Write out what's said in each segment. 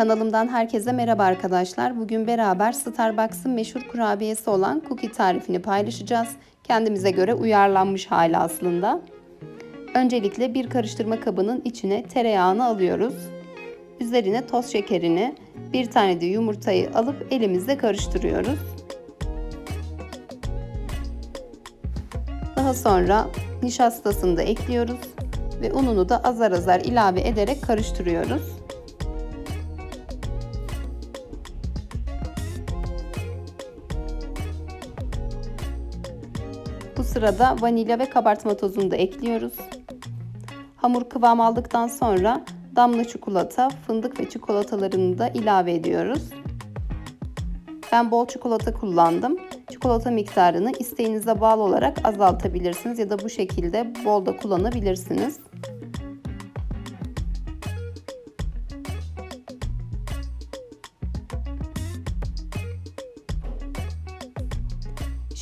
Kanalımdan herkese merhaba arkadaşlar. Bugün beraber Starbucks'ın meşhur kurabiyesi olan cookie tarifini paylaşacağız. Kendimize göre uyarlanmış hali aslında. Öncelikle bir karıştırma kabının içine tereyağını alıyoruz. Üzerine toz şekerini, bir tane de yumurtayı alıp elimizle karıştırıyoruz. Daha sonra nişastasını da ekliyoruz ve ununu da azar azar ilave ederek karıştırıyoruz. Bu sırada vanilya ve kabartma tozunu da ekliyoruz. Hamur kıvam aldıktan sonra damla çikolata, fındık ve çikolatalarını da ilave ediyoruz. Ben bol çikolata kullandım. Çikolata miktarını isteğinize bağlı olarak azaltabilirsiniz ya da bu şekilde bol da kullanabilirsiniz.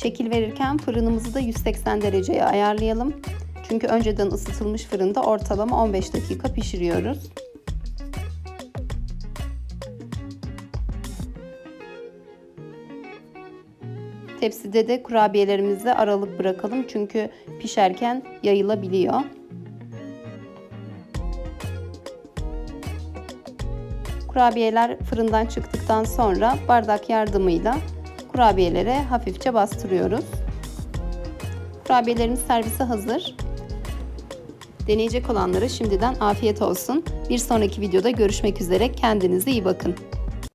Şekil verirken fırınımızı da 180 dereceye ayarlayalım. Çünkü önceden ısıtılmış fırında ortalama 15 dakika pişiriyoruz. Tepside de kurabiyelerimizi aralık bırakalım çünkü pişerken yayılabiliyor. Kurabiyeler fırından çıktıktan sonra bardak yardımıyla kurabiyelere hafifçe bastırıyoruz. Kurabiyelerimiz servise hazır. Deneyecek olanlara şimdiden afiyet olsun. Bir sonraki videoda görüşmek üzere. Kendinize iyi bakın.